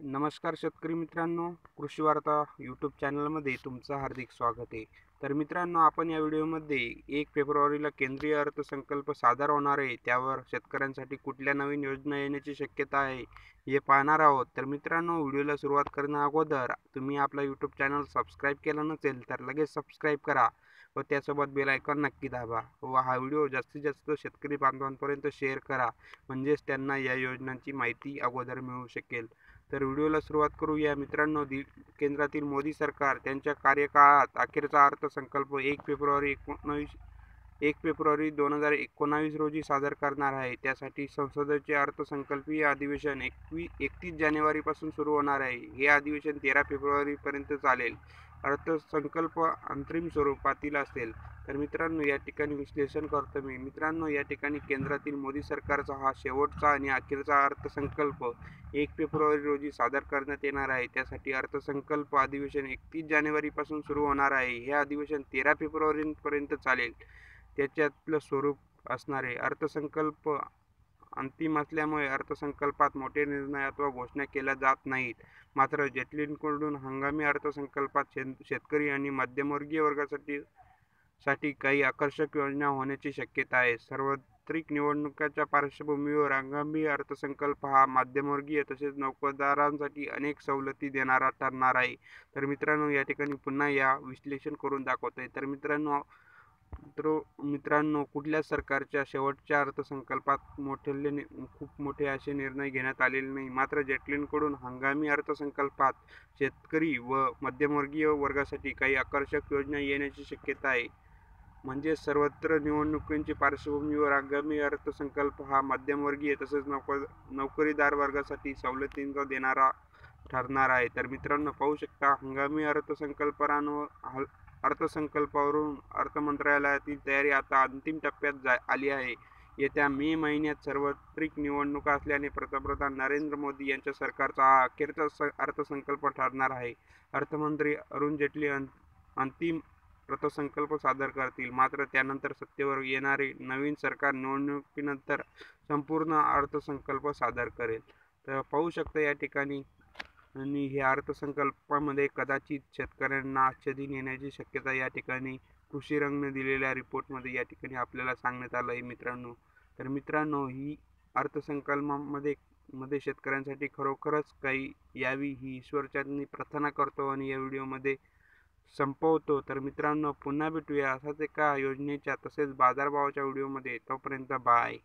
नमस्कार शेतकरी मित्रांनो कृषी वार्ता यूट्यूब चॅनलमध्ये तुमचं हार्दिक स्वागत आहे. तर मित्रांनो आपण या व्हिडिओमध्ये एक फेब्रुवारीला केंद्रीय अर्थसंकल्प सादर होणार आहे. त्यावर शेतकऱ्यांसाठी कुठल्या नवीन योजना येण्याची शक्यता आहे हे पाहणार आहोत. तर मित्रांनो व्हिडिओला सुरुवात करण्या अगोदर तुम्ही आपला यूट्यूब चॅनल सबस्क्राईब केला नसेल तर लगेच सबस्क्राईब करा व त्यासोबत बेल आयकॉन नक्की दाबा व हा व्हिडिओ जास्तीत जास्त शेतकरी बांधवांपर्यंत शेअर करा. म्हणजेच त्यांना या योजनांची माहिती अगोदर मिळू शकेल. तर व्हिडिओला सुरुवात करूया. मित्रांनो दि केंद्रातील मोदी सरकार त्यांच्या कार्यकाळात अखेरचा अर्थसंकल्प एक फेब्रुवारी एकोणावीस एक फेब्रुवारी दोन हजार एकोणावीस रोजी सादर करणार आहे. त्यासाठी संसदेचे अर्थसंकल्पीय अधिवेशन एकवी एकतीस जानेवारीपासून सुरू होणार आहे. हे अधिवेशन तेरा फेब्रुवारीपर्यंत चालेल. अर्थसंकल्प अंतरिम स्वरूपातील असेल. तर मित्रांनो या ठिकाणी विश्लेषण करतो मी. मित्रांनो या ठिकाणी केंद्रातील मोदी सरकारचा हा शेवटचा आणि अखेरचा अर्थसंकल्प एक फेब्रुवारी रोजी सादर करण्यात येणार आहे. त्यासाठी अर्थसंकल्प अधिवेशन एकतीस जानेवारीपासून सुरू होणार आहे. हे अधिवेशन तेरा फेब्रुवारीपर्यंत चालेल. त्याच्यातलं स्वरूप असणारे अर्थसंकल्प अंतिम असल्यामुळे अर्थसंकल्पात मोठे निर्णय अथवा घोषणा केल्या जात नाहीत. मात्र जेटलींकडून हंगामी अर्थसंकल्पात शेत शेतकरी आणि मध्यमवर्गीय वर्गासाठी साठी काही आकर्षक योजना होण्याची शक्यता आहे. सार्वत्रिक निवडणुकाच्या पार्श्वभूमीवर आगामी अर्थसंकल्प हा मध्यमवर्गीय तसेच नोकरदारांसाठी अनेक सवलती देणारा ठरणार आहे. तर मित्रांनो या ठिकाणी पुन्हा या विश्लेषण करून दाखवत आहे तर मित्रांनो तर मित्रांनो कुठल्या सरकारच्या शेवटच्या अर्थसंकल्पात मोठे खूप मोठे असे निर्णय घेण्यात आलेले नाही? मात्र जेटलींकडून हंगामी अर्थसंकल्पात शेतकरी व मध्यमवर्गीय वर्गासाठी काही आकर्षक योजना येण्याची शक्यता आहे. म्हणजे सर्वत्र निवडणुकींची पार्श्वभूमीवर आगामी अर्थसंकल्प हा मध्यमवर्गीय तसेच नोकर नोकरीदार वर्गासाठी सवलतींचा देणारा ठरणार आहे. तर मित्रांनो पाहू शकता हंगामी अर्थसंकल्पांवर अर्थसंकल्पावरून अर्थमंत्रालयातील तयारी आता अंतिम टप्प्यात जा आली आहे. येत्या मे महिन्यात सार्वत्रिक निवडणुका असल्याने पंतप्रधान नरेंद्र मोदी यांच्या सरकारचा हा अखेरचा स अर्थसंकल्प ठरणार आहे. अर्थमंत्री अरुण जेटली अं अंतिम अर्थसंकल्प सादर करतील. मात्र त्यानंतर सत्तेवर येणारे नवीन सरकार निवडणुकीनंतर संपूर्ण अर्थसंकल्प सादर करेल. तर पाहू शकता या ठिकाणी आणि ह्या अर्थसंकल्पामध्ये कदाचित शेतकऱ्यांना आच्छादीन येण्याची शक्यता या ठिकाणी कृषी रंगने दिलेल्या रिपोर्टमध्ये या ठिकाणी आपल्याला सांगण्यात आलं आहे मित्रांनो. तर मित्रांनो ही अर्थसंकल्पामध्ये मध्ये शेतकऱ्यांसाठी खरोखरच काही यावी ही ईश्वरचरणी प्रार्थना करतो आणि या व्हिडिओमध्ये संपवतो. तर मित्रांनो पुन्हा भेटूया असाच एका योजनेच्या तसेच बाजारभावाच्या व्हिडिओमध्ये. तोपर्यंत बाय.